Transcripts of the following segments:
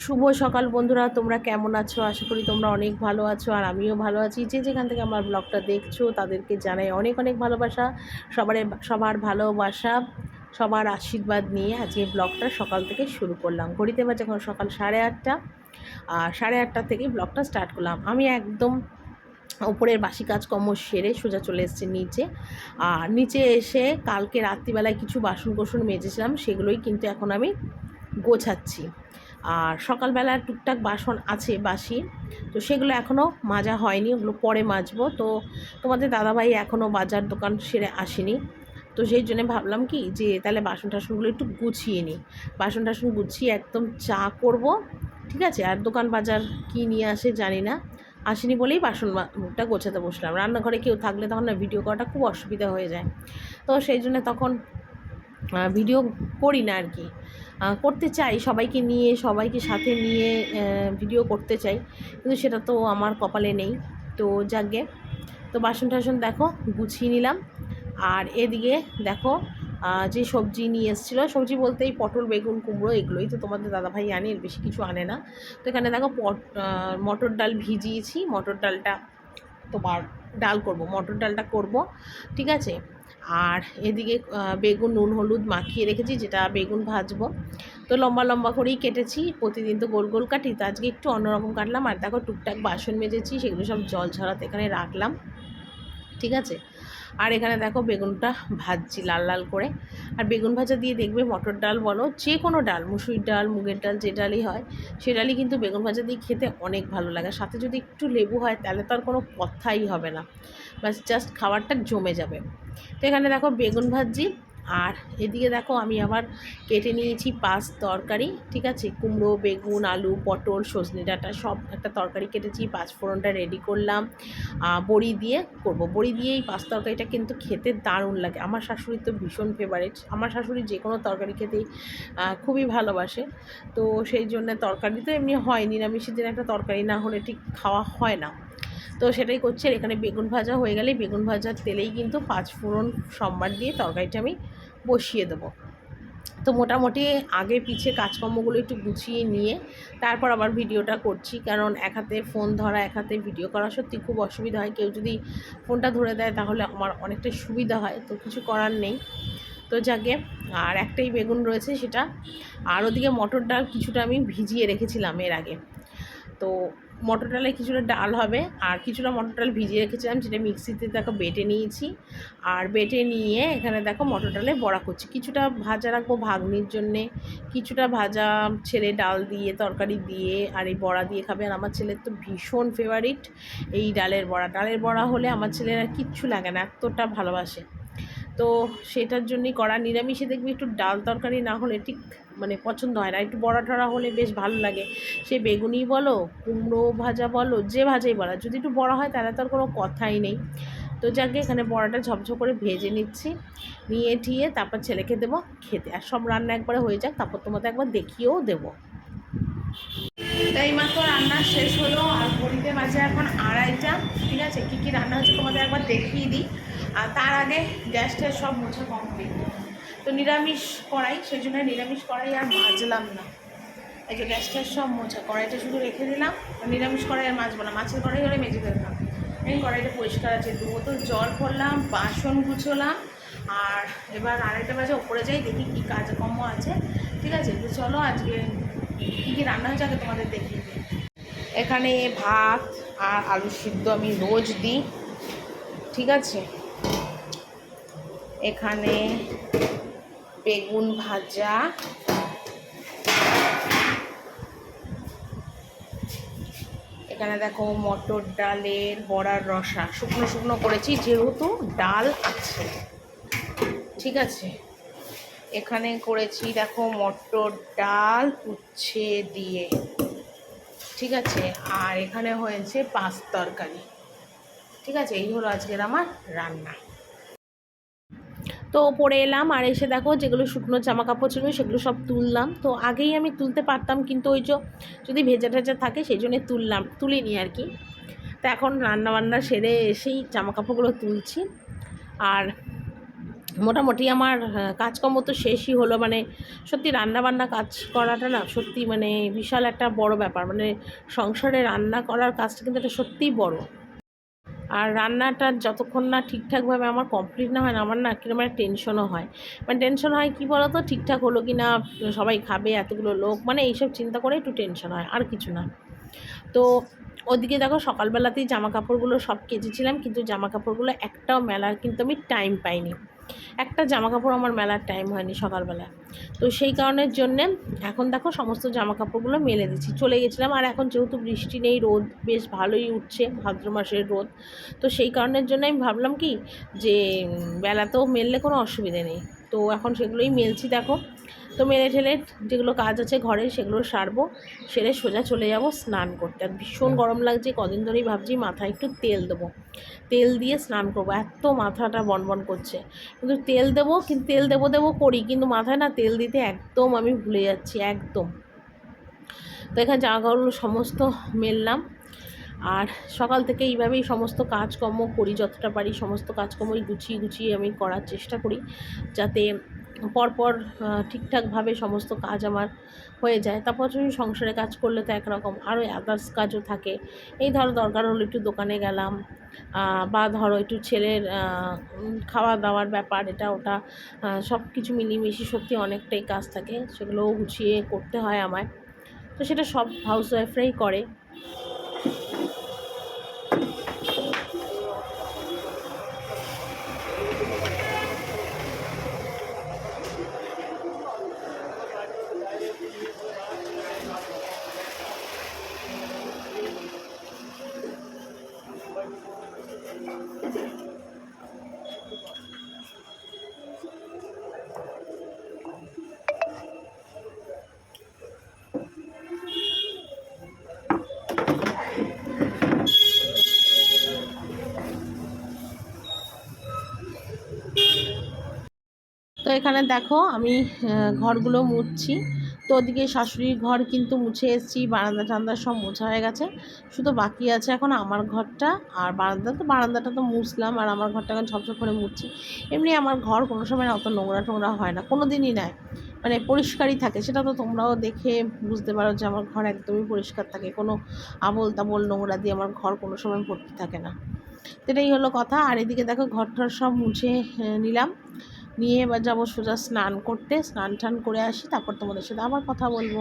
শুভ সকাল বন্ধুরা, তোমরা কেমন আছো? আশা করি তোমরা অনেক ভালো আছো আর আমিও ভালো আছি। যে যেখান থেকে আমার ব্লগটা দেখছ, তাদেরকে জানাই অনেক অনেক ভালোবাসা। সবার সবার ভালোবাসা, সবার আশীর্বাদ নিয়ে আজকে ব্লগটা সকাল থেকে শুরু করলাম। ঘড়িতে বাজে এখন সকাল সাড়ে আটটা। আর সাড়ে আটটা থেকে ব্লগটা স্টার্ট করলাম। আমি একদম ওপরের বাসি কাজকর্ম সেরে সোজা চলে এসেছি নিচে। আর নিচে এসে কালকে রাত্রিবেলায় কিছু বাসন কোসন মেজেছিলাম, সেগুলোই কিন্তু এখন আমি গোছাচ্ছি। আর সকালবেলা টুকটাক বাসন আছে বাসি, তো সেগুলো এখনও মাজা হয়নি, ওগুলো পরে মাজবো। তো তোমাদের দাদাভাই এখনও বাজার দোকান সেরে আসেনি। তো সেই জন্য ভাবলাম কি যে তাহলে বাসন টাসনগুলো একটু গুছিয়ে নিই। বাসন টাসন গুছিয়ে একদম চা করব, ঠিক আছে? আর দোকান বাজার কী নিয়ে আসে জানি না। আসেনি বলেই বাসনটা গোছাতে বসলাম। রান্নাঘরে কেউ থাকলে তখন ভিডিও করাটা খুব অসুবিধা হয়ে যায়। তো সেই জন্য তখন ভিডিও করি না আর কি করতে চাই, সবাইকে নিয়ে, সবাইকে সাথে নিয়ে ভিডিও করতে চাই। কিন্তু সেটা তো আমার কপালে নেই। তো যাকে তো বাসন টাসন দেখো, গুছিয়ে নিলাম। আর এদিকে দেখো যে সবজি নিয়ে এসেছিল, সবজি বলতে এই পটল, বেগুন, কুমড়ো এগুলোই তো তোমাদের দাদাভাই আনে, এর বেশি কিছু আনে না। তো এখানে দেখো পট মটর ডাল ভিজিয়েছি, মটর ডালটা তোমার ডাল করব, মটর ডালটা করব, ঠিক আছে? আর এদিকে বেগুন, নুন, হলুদ মাখিয়ে রেখেছি, যেটা বেগুন ভাজবো। তো লম্বা লম্বা করেই কেটেছি, প্রতিদিন তো গোল গোল কাটি, তো আজকে একটু অন্যরকম কাটলাম। আর দেখো, টুকটাক বাসন মেজেছি, সেগুলো সব জল ছড়াতে এখানে রাখলাম। ঠিক আছে? আর এখানে দেখো, বেগুনটা ভাজছি লাল লাল করে। আর বেগুন ভাজা দিয়ে দেখবে মটর ডাল বলো, যে কোনো ডাল মুসুরির ডাল, মুগের ডাল, যে ডালই হয়, সে ডালই কিন্তু বেগুন ভাজা দিয়ে খেতে অনেক ভালো লাগে। সাথে যদি একটু লেবু হয়, তাহলে তো আর কোনো কথাই হবে না। বাস জাস্ট খাবারটা জমে যাবে। তো এখানে দেখো বেগুন ভাজি, আর এদিকে দেখো আমি আবার কেটে নিয়েছি পাঁচ তরকারি, ঠিক আছে? কুমড়ো, বেগুন, আলু, পটল, সজনে ডাঁটা, সব একটা তরকারি কেটেছি, পাঁচ ফোড়নটা রেডি করলাম। বড়ি দিয়ে করব। বড়ি দিয়ে এই পাঁচ তরকারিটা কিন্তু খেতে দারুণ লাগে। আমার শাশুড়ির তো ভীষণ ফেভারিট আমার শাশুড়ি যে কোনো তরকারি খেতেই খুবই ভালোবাসে। তো সেই জন্য তরকারি তো এমনি হয়, নিরামিষের দিন একটা তরকারি না হলে ঠিক খাওয়া হয় না। তো সেটাই করছে। এখানে বেগুন ভাজা হয়ে গেলে বেগুন ভাজার তেলেই কিন্তু পাঁচ ফোড়ন সম্বার দিয়ে তরকারিটা আমি বসিয়ে দেবো। তো মোটামুটি আগে পিছিয়ে কাজকর্মগুলো একটু গুছিয়ে নিয়ে তারপর আবার ভিডিওটা করছি। কারণ এক হাতে ফোন ধরা, এক হাতে ভিডিও করা সত্যি খুব অসুবিধা হয়। কেউ যদি ফোনটা ধরে দেয় তাহলে আমার অনেকটা সুবিধা হয়। তো কিছু করার নেই। তো যাকে আর একটাই বেগুন রয়েছে সেটা। আর ওদিকে মটর ডাল কিছুটা আমি ভিজিয়ে রেখেছিলাম এর আগে। তো মটর ডালে কিছুটা ডাল হবে, আর কিছুটা মটর ডাল ভিজিয়ে রেখেছিলাম, যেটা মিক্সিতে দেখো বেটে নিয়েছি। আর বেটে নিয়ে এখানে দেখো মটর ডালে বড়া করছি। কিছুটা ভাজা রাখব ভাগ্নির জন্যে, কিছুটা ভাজা ছেলে ডাল দিয়ে, তরকারি দিয়ে, আর এই বড়া দিয়ে খাবে। আর আমার ছেলের তো ভীষণ ফেভারিট এই ডালের বড়া। ডালের বড়া হলে আমার ছেলের আর কিচ্ছু লাগে না, এতটা ভালোবাসে। তো সেটার জন্যই করা নিরামিষে দেখবি একটু ডাল তরকারি না হলে ঠিক মানে পছন্দ হয় না। একটু বড়া টড়া হলে বেশ ভালো লাগে। সে বেগুনি বলো, কুমড়ো ভাজা বলো, যে ভাজাই বলা। যদি একটু বড়া হয় তাহলে তো আর কোনো কথাই নেই। তো যাকে, এখানে বড়াটা ঝপঝপ করে ভেজে নিচ্ছি। নিয়ে ঠিয়ে তারপর ছেলেকে দেবো খেতে। আর সব রান্না একবারে হয়ে যাক, তারপর তোমাদের একবার দেখিয়েও দেবো। তাই মাত্র রান্না শেষ হলো, আর ঘড়িতে বাজে এখন আড়াইটা। ঠিক আছে? কী কী রান্না হচ্ছে তোমাদের একবার দেখিয়ে দিই। আর তার আগে গ্যাসটা সব মোছা কমপ্লিট তো নিরামিষ কড়াই, সেই জন্য নিরামিষ কড়াই আর মাজলাম না। এই যে গ্যাসটার সব মোছা, কড়াইটা শুধু রেখে দিলাম নিরামিষ কড়াই আর মাজবো না। মাছের কড়াই হলে মেজে দিলাম এই কড়াইটা পরিষ্কার আছে, দু বোতল জল ভরলাম বাসন গুছোলাম, আর এবার আড়াইটা বাজে ওপরে যাই, দেখি কী কাজকর্ম আছে। ঠিক আছে, তো চলো আজকে কী কী রান্না হয়েছে আগে তোমাদের দেখিয়ে এখানে ভাত আর আলু সিদ্ধ আমি রোজ দিই। ঠিক আছে? এখানে বেগুন ভাজা। এখানে দেখো মটর ডালের বড়ার রসা। শুকনো শুকনো করেছি, যেহেতু ডাল আছে। ঠিক আছে? এখানে করেছি দেখো মটর ডাল উচ্ছে দিয়ে। ঠিক আছে? আর এখানে হয়েছে পাঁচ তরকারি। ঠিক আছে? এই হলো আজকের আমার রান্না। তো পরে এলাম আর এসে দেখো যেগুলো শুকনো জামা কাপড় ছিল সেগুলো সব তুললাম। তো আগেই আমি তুলতে পারতাম কিন্তু ওই যে যদি ভেজা টেজা থাকে সেই জন্যে তুললাম, তুলিনি আর কি। তো এখন রান্নাবান্না সেরে এসেই জামা কাপড়গুলো তুলছি। আর মোটামুটি আমার কাজকর্ম তো শেষই হলো মানে সত্যি রান্নাবান্না কাজ করাটা না সত্যি মানে বিশাল একটা বড় ব্যাপার। মানে সংসারে রান্না করার কাজটা কিন্তু এটা সত্যিই বড়। আর রান্নাটা যতক্ষণ না ঠিকঠাকভাবে আমার কমপ্লিট না হয় না, আমার না কীরকম একটা টেনশনও হয়। মানে টেনশন হয় কী বলো তো ঠিকঠাক হলো কি না সবাই খাবে, এতগুলো লোক মানে এইসব চিন্তা করে একটু টেনশন হয়, আর কিছু না। তো ওদিকে দেখো সকালবেলাতেই জামা কাপড়গুলো সব কেচেছিলাম, কিন্তু জামা কাপড়গুলো একটাও মেলার কিন্তু আমি টাইম পাইনি। একটা জামা কাপড় আমার মেলার টাইম হয়নি সকালবেলা। তো সেই কারণের জন্যে এখন দেখো সমস্ত জামা কাপড়গুলো মেলে দিচ্ছি। চলে গেছিলাম আর এখন যেহেতু বৃষ্টি নেই, রোদ বেশ ভালোই উঠছে, ভাদ্র মাসের রোদ। তো সেই কারণের জন্য আমি ভাবলাম কি যে বেলাতেও মেললে কোনো অসুবিধে নেই। তো এখন সেগুলোই মেলছি দেখো। তো মেলে ঠেলে যেগুলো কাজ আছে ঘরে সেগুলো সারবো, সেরে সোজা চলে যাব স্নান করতে। আর ভীষণ গরম লাগছে, কদিন ধরেই ভাবছি মাথায় একটু তেল দেবো। তেল দিয়ে স্নান করব, এত মাথাটা বনবন করছে। কিন্তু তেল দেবো, কিন্তু তেল দেবো দেবো করি, কিন্তু মাথায় না তেল দিতে একদম আমি ভুলে যাচ্ছি, একদম। তো এখানে জামা কাপড়গুলো সমস্ত মেললাম। আর সকাল থেকে এইভাবেই সমস্ত কাজকর্ম করি, যতটা পারি সমস্ত কাজকর্মই গুছিয়ে গুছিয়ে আমি করার চেষ্টা করি, যাতে পরপর ঠিকঠাকভাবে সমস্ত কাজ আমার হয়ে যায়। তারপর তুমি সংসারে কাজ করলে তো একরকম আরও আদার্স কাজও থাকে। এই ধরো দরকার হলো একটু দোকানে গেলাম বা ধরো একটু ছেলের খাওয়া দাওয়ার ব্যাপার, এটা ওটা সব কিছু মিলিমিশি সত্যি অনেকটাই কাজ থাকে। সেগুলোও গুছিয়ে করতে হয় আমায়। তো সেটা সব হাউস ওয়াইফরাই করে। এখানে দেখো আমি ঘরগুলো মুছছি। তো ওদিকে শাশুড়ির ঘর কিন্তু মুছে এসেছি, বারান্দা টান্দা সব মোছা হয়ে গেছে। শুধু বাকি আছে এখন আমার ঘরটা, আর বারান্দা তো, বারান্দাটা তো মুছলাম, আর আমার ঘরটা এখন ঝপঝপ করে মুছছি। এমনি আমার ঘর কোনো সময় অত নোংরা টোংরা হয় না কোনো দিনই নয় মানে পরিষ্কারই থাকে, সেটা তো তোমরাও দেখে বুঝতে পারো যে আমার ঘর একদমই পরিষ্কার থাকে। কোনো আবল তাবল নোংরা দিয়ে আমার ঘর কোনো সময় ভর্তি থাকে না। তো এটাই হলো কথা, আর এদিকে দেখো ঘর টর সব মুছে নিলাম। নিয়ে এবার যাব সোজা স্নান করতে। স্নান টান করে আসি, তারপর তোমাদের সাথে আবার কথা বলব।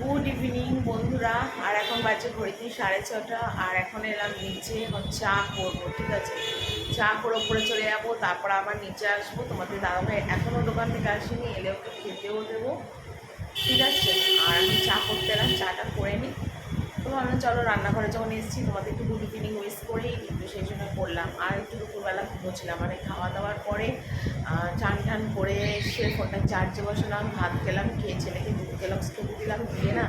গুড ইভিনিং বন্ধুরা। আর এখন বাজে ঘড়িতে সাড়ে ছটা। আর এখন এলাম নিচে, এখন চা করব, ঠিক আছে? চা করে ওপরে চলে যাব, তারপর আবার নিচে আসব। তোমাদের দাদা দাদাভাই এখনও দোকান থেকে আসেনি, এলে ওকে খেতেও দেবো, ঠিক আছে? আর আমি চা করতে এলাম, চাটা করে নিই তো ভাবলাম, চলো রান্নাঘরে যখন এসেছি, তোমাদের একটু গুড ইভিনিং ওয়েস্ট করেই কিন্তু সেই জন্য করলাম। আর একটু দুপুরবেলা ঘুমোচ্ছিলাম। মানে খাওয়া দাওয়ার পরে চান টান করে সে ফোনটা চার্জে বসালাম, ভাত খেলাম, খেয়ে ছেলেকে দুধ খেলাম, স্কুল দিলাম, দিয়ে না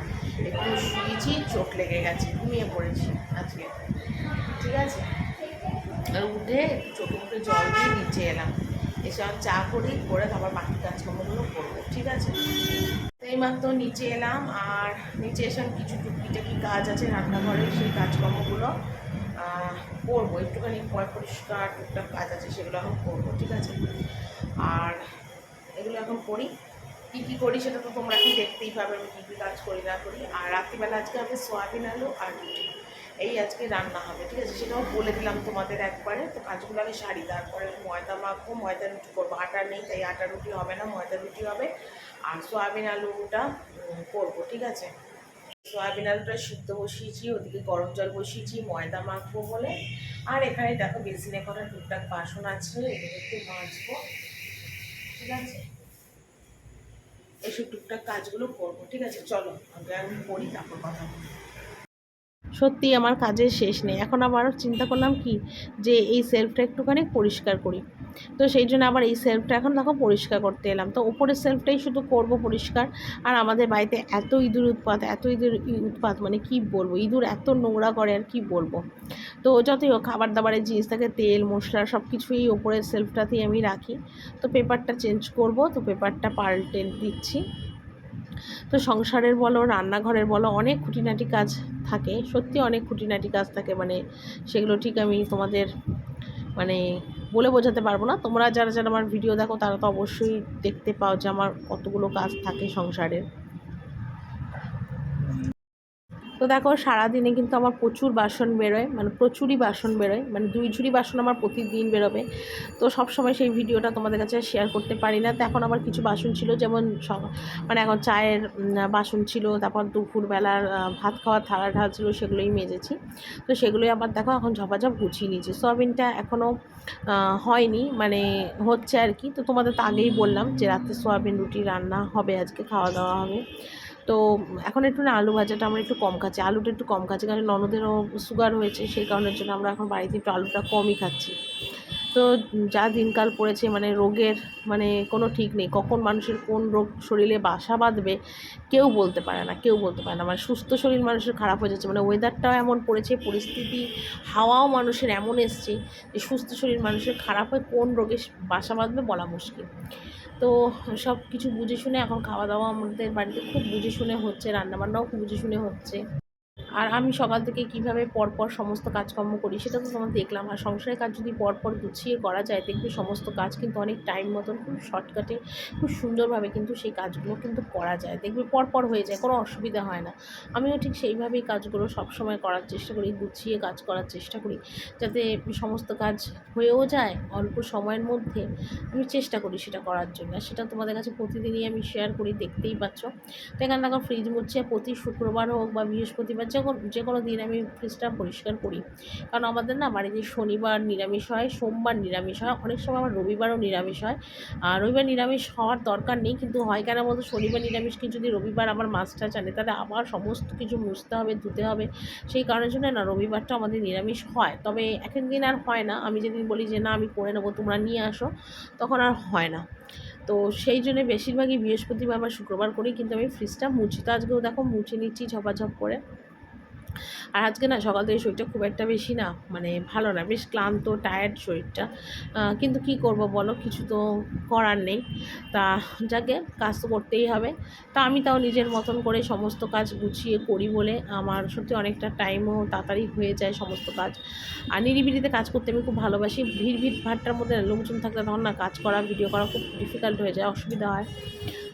একটু শুয়েছি, চোখ লেগে গেছে, ঘুমিয়ে পড়েছি আজকে। ঠিক আছে? আর উঠে চোখে মুখে জল দিয়ে নিচে এলাম। এসে আমি চা করি, করে তারপর বাকি কাজকর্মগুলো করব। ঠিক আছে? এইমাত্র নিচে এলাম আর নিচে এসে কিছু টুকিটাকি কাজ আছে রান্নাঘরে, সেই কাজকর্মগুলো করব। একটুখানি পয় পরিষ্কার টুকটাক কাজ আছে, সেগুলো এখন করব, ঠিক আছে? আর এগুলো এখন করি। কী কী করি সেটা তো তোমরা এখন দেখতেই পাবে, আমি কী কী কাজ করি না করি। আর রাত্রিবেলা আজকে হবে সোয়াবিন আলু আর রুটি। এই আজকে রান্না হবে, ঠিক আছে? সেটাও বলে দিলাম তোমাদের একবারে। তো কাজগুলো আমি সারি, তারপরে ময়দা মাখবো, ময়দা রুটি করব। আটা নেই, তাই আটা রুটি হবে না, ময়দা রুটি হবে। আর সোয়াবিন আলুটা করব, ঠিক আছে? সয়াবিন আলুটা সিদ্ধ বসিয়েছি, ওদিকে গরম জল বসিয়েছি, ময়দা মাখবো বলে। আর এখানে দেখো বেসিনে করা টুকটাক বাসন আছে, এগুলো একটু মাজবো, ঠিক আছে? এইসব টুকটাক কাজগুলো করব, ঠিক আছে? চলো, আগে আমি করি, তারপর কথা বলব। সত্যি আমার কাজের শেষ নেই। এখন আবার চিন্তা করলাম কি যে এই সেলফটা একটুখানি পরিষ্কার করি। তো সেই জন্য আবার এই সেলফটা এখন দেখো পরিষ্কার করতে এলাম। তো ওপরের সেলফটাই শুধু করব পরিষ্কার। আর আমাদের বাড়িতে এত ইঁদুর উৎপাত, এত ইঁদুর উৎপাত মানে কি বলব? ইঁদুর এত নোংরা করে আর কি বলব? তো যতই হোক খাবার দাবারের জিনিস থাকে, তেল, মশলা সব কিছুই ওপরের সেলফটাতেই আমি রাখি। তো পেপারটা চেঞ্জ করব, তো পেপারটা পাল্টে দিচ্ছি। তো সংসারের বলো, রান্নাঘরের বলো, অনেক খুঁটিনাটি কাজ থাকে, সত্যি অনেক খুঁটিনাটি কাজ থাকে মানে সেগুলো ঠিক আমি তোমাদের মানে বলে বোঝাতে পারব না। তোমরা যারা যারা আমার ভিডিও দেখো, তারা তো অবশ্যই দেখতে পাও যে আমার কতগুলো কাজ থাকে সংসারের। তো দেখো, সারাদিনে কিন্তু আমার প্রচুর বাসন বেরোয় মানে প্রচুরই বাসন বেরোয় মানে দুই ঝুড়ি বাসন আমার প্রতিদিন বেরোবে। তো সব সময় সেই ভিডিওটা তোমাদের কাছে শেয়ার করতে পারি না। তো এখন আমার কিছু বাসন ছিল, যেমন মানে এখন চায়ের বাসন ছিল, তারপর দুপুরবেলার ভাত খাওয়ার থালা ঢাল ছিল, সেগুলোই মেজেছি। তো সেগুলোই আবার দেখো, এখন ঝপাঝপ গুছিয়ে নিয়েছি। সোয়াবিনটা এখনও হয়নি মানে হচ্ছে আর কি। তো তোমাদের তো আগেই বললাম যে রাত্রে সোয়াবিন রুটি রান্না হবে, আজকে খাওয়া দাওয়া হবে। তো এখন একটু না আলু ভাজাটা আমরা একটু কম খাচ্ছি। আলুটা একটু কম খাচ্ছি, কারণ ননদেরও সুগার হয়েছে, সেই কারণের জন্য আমরা এখন বাড়িতে একটু আলুটা কমই খাচ্ছি। তো যা দিনকাল পড়েছে মানে রোগের মানে কোনো ঠিক নেই। কখন মানুষের কোন রোগ শরীরে বাসা বাঁধবে, কেউ বলতে পারে না, কেউ বলতে পারে না। মানে সুস্থ শরীর মানুষের খারাপ হয়ে যাচ্ছে। মানে ওয়েদারটাও এমন পড়েছে, পরিস্থিতি, হাওয়াও মানুষের এমন এসছে যে সুস্থ শরীর মানুষের খারাপ হয়ে কোন রোগে বাসা বাঁধবে বলা মুশকিল। তো সব কিছু বুঝে শুনে এখন খাওয়া দাওয়া আমাদের বাড়িতে খুব বুঝে শুনে হচ্ছে, রান্নাবান্নাও খুব বুঝে শুনে হচ্ছে। আর আমি সকাল থেকে কীভাবে পরপর সমস্ত কাজকর্ম করি সেটা তো তোমার দেখলাম। আর সংসারের কাজ যদি পরপর গুছিয়ে করা যায়, দেখবে সমস্ত কাজ কিন্তু অনেক টাইম মতন খুব শর্টকাটে খুব সুন্দরভাবে কিন্তু সেই কাজগুলো কিন্তু করা যায়। দেখবে পরপর হয়ে যায়, কোনো অসুবিধা হয় না। আমিও ঠিক সেইভাবেই কাজগুলো সবসময় করার চেষ্টা করি, গুছিয়ে কাজ করার চেষ্টা করি, যাতে সমস্ত কাজ হয়েও যায় অল্প সময়ের মধ্যে। আমি চেষ্টা করি সেটা করার জন্য। সেটা তোমাদের কাছে প্রতিদিনই আমি শেয়ার করি, দেখতেই পাচ্ছ। তো এখানে দেখো ফ্রিজ মুচ্ছে প্রতি শুক্রবার হোক বা বৃহস্পতিবার যে কোনো যে কোনো দিন আমি ফ্রিজটা পরিষ্কার করি। কারণ আমাদের না বাড়িতে শনিবার নিরামিষ হয়, সোমবার নিরামিষ হয়, অনেক সময় আমার রবিবারও নিরামিষ হয়। আর রবিবার নিরামিষ হওয়ার দরকার নেই, কিন্তু হয় কেন বলতো? শনিবার নিরামিষকে যদি রবিবার আমার মাছটা জানে তাহলে আবার সমস্ত কিছু মুছতে হবে, ধুতে হবে। সেই কারণের জন্য না রবিবারটা আমাদের নিরামিষ হয়। তবে এক দিন আর হয় না। আমি যেদিন বলি যে, না, আমি করে নেব, তোমরা নিয়ে আসো, তখন আর হয় না। তো সেই জন্য বেশিরভাগই বৃহস্পতিবার বা শুক্রবার করি, কিন্তু আমি ফ্রিজটা মুছি। তো আজকেও দেখো মুছে নিচ্ছি ঝপাঝপ করে। আর আজকে না সকাল থেকে শরীরটা খুব একটা বেশি না মানে ভালো না, বেশ ক্লান্ত টায়ার্ড শরীরটা। কিন্তু কি করব বলো, কিছু তো করার নেই। তা যাকে, কাজ তো করতেই হবে। তা আমি তাও নিজের মতন করে সমস্ত কাজ গুছিয়ে করি বলে আমার সত্যি অনেকটা টাইমও তাড়াতাড়ি হয়ে যায় সমস্ত কাজ। আর নিরিবিলিতে কাজ করতে আমি খুব ভালোবাসি। ভিড় ভিড় ভাটটার মধ্যে লোকজন থাকলে তখন না কাজ করা ভিডিও করা খুব ডিফিকাল্ট হয়ে যায়, অসুবিধা হয়।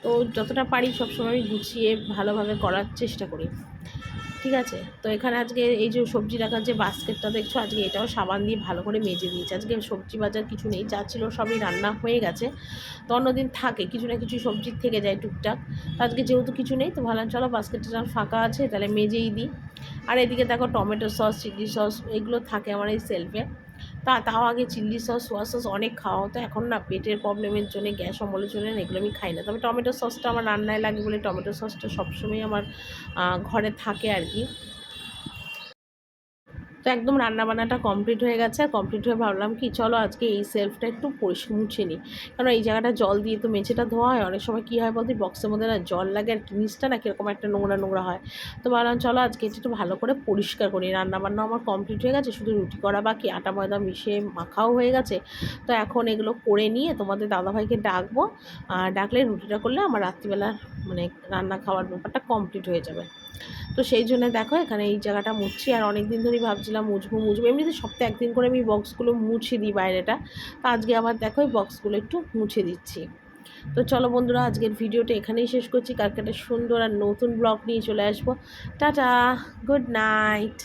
তো যতটা পারি সবসময় আমি গুছিয়ে ভালোভাবে করার চেষ্টা করি। ঠিক আছে? তো এখানে আজকে এই যে সবজি রাখার যে বাস্কেটটা দেখছ, আজকে এটাও সাবান দিয়ে ভালো করে মেজে দিয়েছে। আজকে সবজি বাজার কিছু নেই, যা ছিল সবই রান্না হয়ে গেছে। তো অন্যদিন থাকে, কিছু না কিছু সবজির থেকে যায় টুকটাক। তো আজকে যেহেতু কিছু নেই, তো ভালো চলো বাস্কেটটা ফাঁকা আছে, তাহলে মেজেই দিই। আর এদিকে দেখো টমেটো সস চিলি সস, এগুলো থাকে আমার এই সেলফে তা, তাও আগে চিলি সস সোয়া সস অনেক খাওয়া হতো। এখন না পেটের প্রবলেমের জন্য, গ্যাস অম্বলের জন্য এগুলো আমি খাই না। তবে টমেটো সসটা আমার রান্নায় লাগে বলে টমেটো সসটা সবসময় আমার ঘরে থাকে আর কি। তো একদম রান্নাবান্নাটা কমপ্লিট হয়ে গেছে। আর কমপ্লিট হয়ে ভাবলাম কি, চলো আজকে এই সেলফটা একটু পরিষ্কার মুছে নিই। কারণ এই জায়গাটা জল দিয়ে তো মেঝেটা ধোয়া হয়, অনেক সময় কী হয় বলতে বক্সের মধ্যে না জল লাগে আর জিনিসটা না কীরকম একটা নোংরা নোংরা হয়। তো ভাবলাম চলো আজকে একটু ভালো করে পরিষ্কার করি। রান্নাবান্না আমার কমপ্লিট হয়ে গেছে, শুধু রুটি করা বাকি, আটা ময়দা মিশিয়ে মাখাও হয়ে গেছে। তো এখন এগুলো করে নিয়ে তোমাদের দাদাভাইকে ডাকবো। আর ডাকলে রুটিটা করলে আমার রাত্রিবেলা মানে রান্না খাওয়ার ব্যাপারটা কমপ্লিট হয়ে যাবে। তো সেই জন্য দেখো, এখানে এই জায়গাটা মুছছি। আর অনেক দিন ধরেই ভাবছিলাম, মুছবো মুছবো। এমনিতে সপ্তাহে একদিন করে আমি বক্সগুলো মুছে দিই বাইরেটা। তো আজকে আবার দেখো, এই বক্সগুলো একটু মুছে দিচ্ছি। তো চলো বন্ধুরা, আজকের ভিডিওটা এখানেই শেষ করছি। কালকে একটা সুন্দর আর নতুন ব্লগ নিয়ে চলে আসব। Tata good night